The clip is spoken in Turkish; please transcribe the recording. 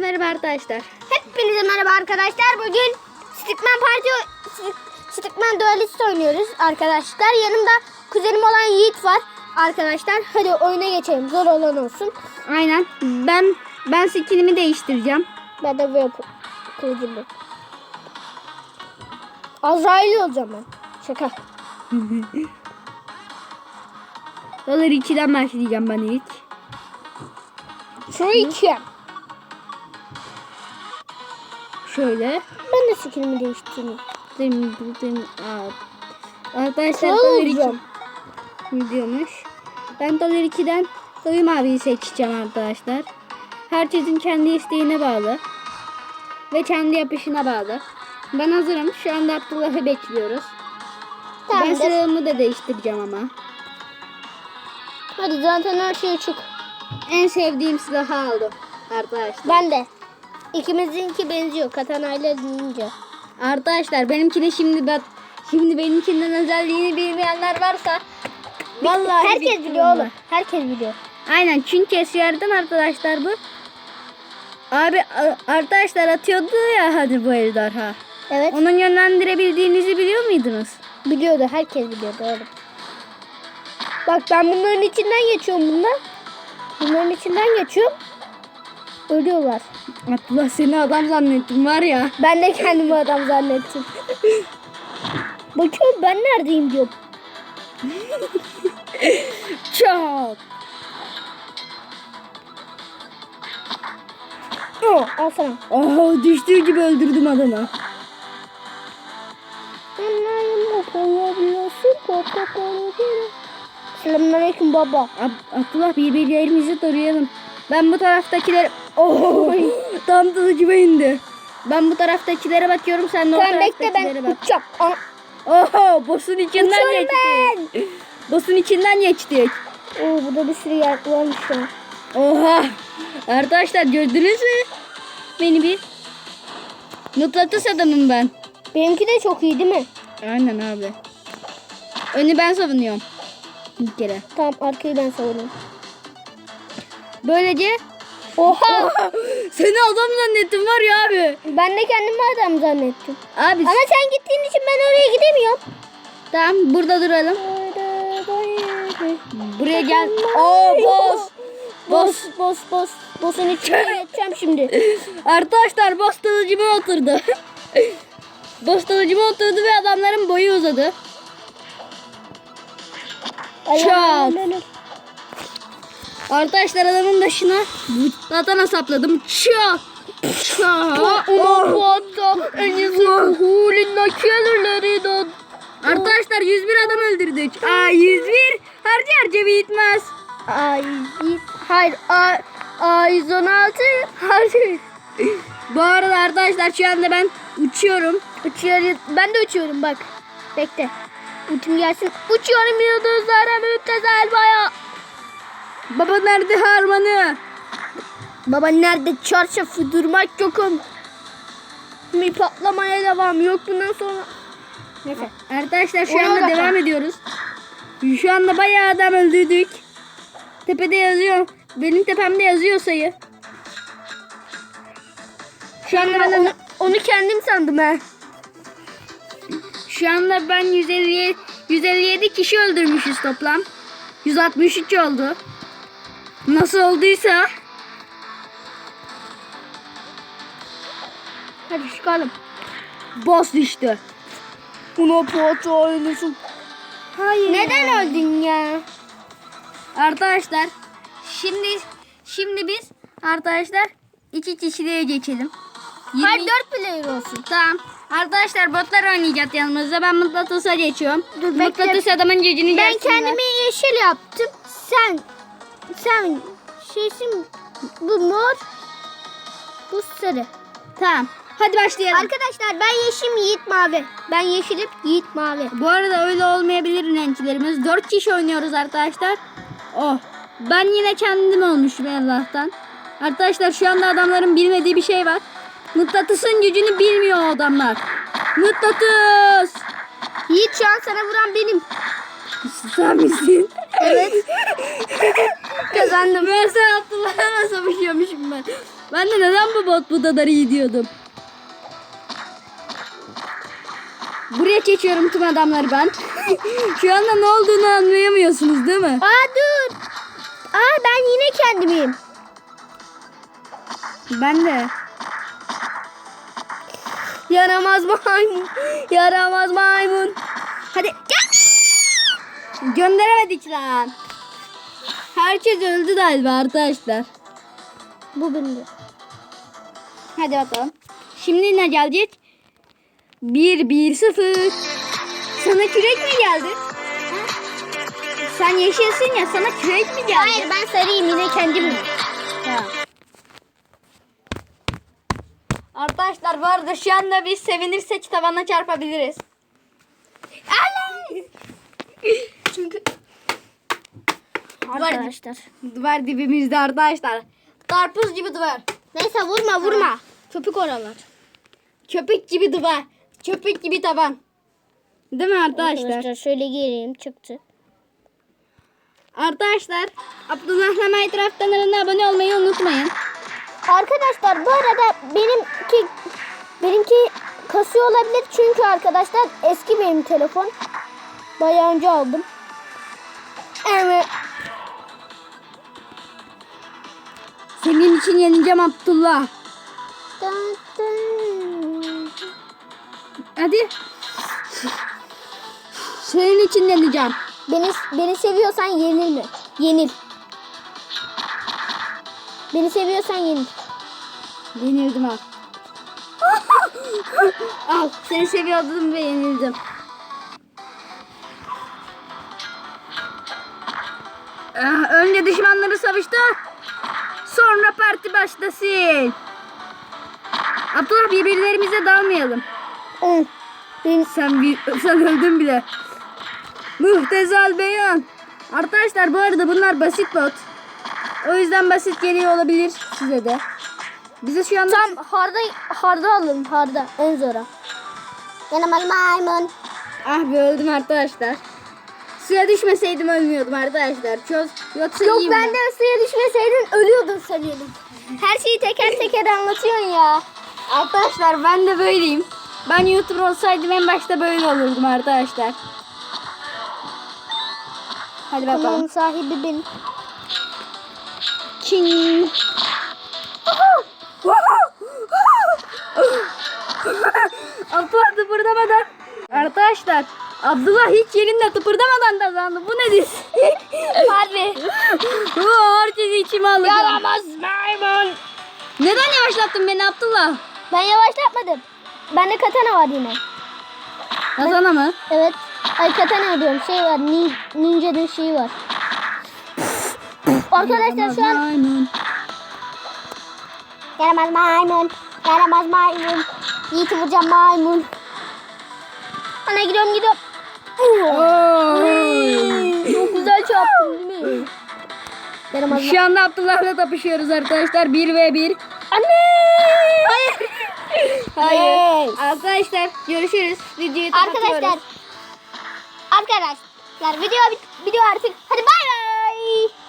merhaba arkadaşlar. Hepinize merhaba arkadaşlar. Bugün Stickman Parti Stick- Stickman Duelist oynuyoruz arkadaşlar. Yanımda kuzenim olan Yiğit var arkadaşlar. Hadi oyuna geçelim. Zor olan olsun. Aynen. Ben ben skinimi değiştireceğim. Ben de böyle kılıcım bu. Azrail olacağım ben. Şaka. Dolar 2'den başlayacağım ben ilk. Şu iki. Şöyle. Ben de. Dım, dım, dım. Aa. Arkadaşlar dolar 2 olacağım. videomuş. Ben dolar 2'den Doyum abiyi seçeceğim arkadaşlar. Herkesin kendi isteğine bağlı. Ve kendi yapışına bağlı. Ben hazırım. Şu anda Abdullah'ı bekliyoruz. Ben Tamamdır. silahımı da değiştireceğim ama. Hadi zaten her şey açık. En sevdiğim silahı aldım arkadaşlar. Ben de. İkimizinki benziyor. Katana ile ninja. Arkadaşlar benimkini şimdi bak şimdi benimkinden özelliğini bilmeyenler varsa vallahi Herkes biliyor oğlum. Herkes biliyor. Aynen çünkü eskiden arkadaşlar bu. Abi arkadaşlar atıyordu ya hadi bu ejderha. Evet. Onun yönlendirebildiğinizi biliyor muydunuz? Biliyordu. Herkes biliyordu oğlum. Bak ben bunların içinden geçiyorum bunlar. Bunların içinden geçiyorum. Ölüyorlar. Abdullah seni adam zannettim var ya. Ben de kendimi adam zannettim. Bakıyorum ben neredeyim diyorum. Çok. Oh, al sana. Oha düştüğü gibi öldürdüm adamı. Selamünaleyküm baba. Ab- Abdullah birbirlerimizi tarayalım. Ben bu taraftakiler... Oh, tam kılıcıma indi. Ben bu taraftakilere bakıyorum sen de o Sen bekle taraftakilere ben bak. uçacağım. Oho boss'un içinden Uçuyorum geçtik. Boss'un içinden geçtik. Oo, burada bir sürü yer varmış an. Oha. Arkadaşlar gördünüz mü? Beni bir. Mıknatıs adamım ben. Benimki de çok iyi değil mi? Aynen abi. Önü ben savunuyorum. Bir kere. Tamam arkayı ben savunuyorum. Böylece Oha! seni adam zannettim var ya abi. ben de kendimi adam zannettim. Abi Ama sen gittiğin için ben oraya gidemiyorum. tamam burada duralım. Buraya gel. Oo boss. Boss, boss, boss. Boss'un içine geçeceğim şimdi. Arkadaşlar boss kılıcıma oturdu. boss kılıcıma oturdu ve adamların boyu uzadı. Çat. Arkadaşlar adamın başına katana sapladım. Çat. Çat. Arkadaşlar 101 adam öldürdük. Aa 101 harca harca bitmez. Ay, hayır, ay, ay 16. Hayır. Bu arada arkadaşlar şu anda ben uçuyorum. Uçuyorum. Ben de uçuyorum bak. Bekle. Uçum gelsin. Uçuyorum yıldızlara müptezel baya. Baba nerede harmanı? Baba nerede çarşafı durmak yokum. Bir patlamaya devam yok bundan sonra. Neyse. Arkadaşlar şu Ona anda bakalım. devam ediyoruz. Şu anda bayağı adam öldürdük. Tepede yazıyor. Benim tepemde yazıyor sayı. Şu anda ben onu, onu kendim sandım ha. şu anda ben 157 157 kişi öldürmüşüz toplam. 163 oldu. Nasıl olduysa Hadi çıkalım. boss düştü. Buna poğaça oynuyorsun. Hayır. Neden öldün ya? Arkadaşlar şimdi şimdi biz arkadaşlar iki kişiliğe geçelim. Hayır 20 4 player olsun. Tamam. Arkadaşlar botlar oynayacak yanımızda. Ben Mıknatıs'a geçiyorum. Dur. Mıknatıs adamın gücünü Ben görsünler. kendimi yeşil yaptım. Sen sen şeysin bu mor bu sarı. Tamam. Hadi başlayalım. Arkadaşlar ben yeşilim Yiğit mavi. Ben yeşilim Yiğit mavi. Bu arada öyle olmayabilir renklerimiz. Dört kişi oynuyoruz arkadaşlar. Oh. Ben yine kendim olmuşum Allah'tan. Arkadaşlar şu anda adamların bilmediği bir şey var. Mıknatısın gücünü bilmiyor adamlar. Mıknatıs. Yiğit şu an sana vuran benim. Sen misin? Evet. Kazandım. Ben sen Abdullah'la savaşıyormuşum ben. Ben de neden bu bot bu kadar iyi diyordum. Buraya geçiyorum tüm adamları ben. Şu anda ne olduğunu anlayamıyorsunuz değil mi? Aa dur. Aa ben yine kendimiyim. Ben de. Yaramaz maymun. Yaramaz maymun. Hadi. Gönderemedik lan. Herkes öldü galiba arkadaşlar. Bu bindi. Hadi bakalım. Şimdi ne gelecek? 1 1 0. Sana kürek mi geldi? Sen yeşilsin ya sana kürek mi geldi? Hayır ben sarıyım yine kendimim. Ha. Arkadaşlar bu arada şu anda biz sevinirsek tavana çarpabiliriz. Allah! Çünkü Duvar, arkadaşlar. duvar dibimizde arkadaşlar. Karpuz gibi duvar. Neyse vurma vurma. Köpük oralar. Köpek gibi duvar. Köpek gibi tavan. Değil mi arkadaşlar? Arkadaşlar şöyle gireyim çıktı. Arkadaşlar Abdullah'la Minecraft kanalına abone olmayı unutmayın. Arkadaşlar bu arada benimki benimki kasıyor olabilir çünkü arkadaşlar eski benim telefon. Bayağı önce aldım. Evet. Senin için yeneceğim Abdullah. Dın dın. Hadi. Senin için yeneceğim. Beni beni seviyorsan yenilme. Yenil. Beni seviyorsan yenil. Yenildim al. al seni seviyordum ve yenildim. Önce düşmanları savaştı. Sonra parti başlasın. Abdullah birbirlerimize dalmayalım. Hı. Beni Sen bir, sen öldün bile. Muhtezel beyan. Arkadaşlar bu arada bunlar basit bot. O yüzden basit geliyor olabilir size de. Bize şu anda tam harda harda alın harda en zora. Yanıma maymun. ah be öldüm arkadaşlar. Suya düşmeseydim ölmüyordum arkadaşlar. Çöz yoksa Yok ben de suya düşmeseydin ölüyordun sanıyordum. Her şeyi teker teker anlatıyorsun ya. Arkadaşlar ben de böyleyim. Ben YouTuber olsaydım en başta böyle olurdum arkadaşlar. Hadi bakalım. Kanalın sahibi benim. Çin. Abdullah tıpırdamadan. Arkadaşlar Abdullah hiç yerinde tıpırdamadan kazandı. Bu nedir? Harbi. Bu herkes içime alacağım. Yaramaz maymun. Neden yavaşlattın beni Abdullah? Ben yavaşlatmadım. Bende katana var yine. Kazana mı? Evet. Ay katana diyorum. Şey var. Nin, ninja'nın şeyi var. Arkadaşlar şu an yaramaz maymun. Yaramaz maymun. Yiğit'i vuracağım maymun. Ana gidiyorum gidiyorum. Oy. Çok güzel çarptın değil mi? Yaramaz Şu anda Abdullah'la tapışıyoruz arkadaşlar. 1 ve 1. Anne! Hayır. Hayır. Yes. Arkadaşlar görüşürüz. Videoyu Arkadaşlar. kapatıyoruz. Arkadaşlar video video artık. Hadi bay bay.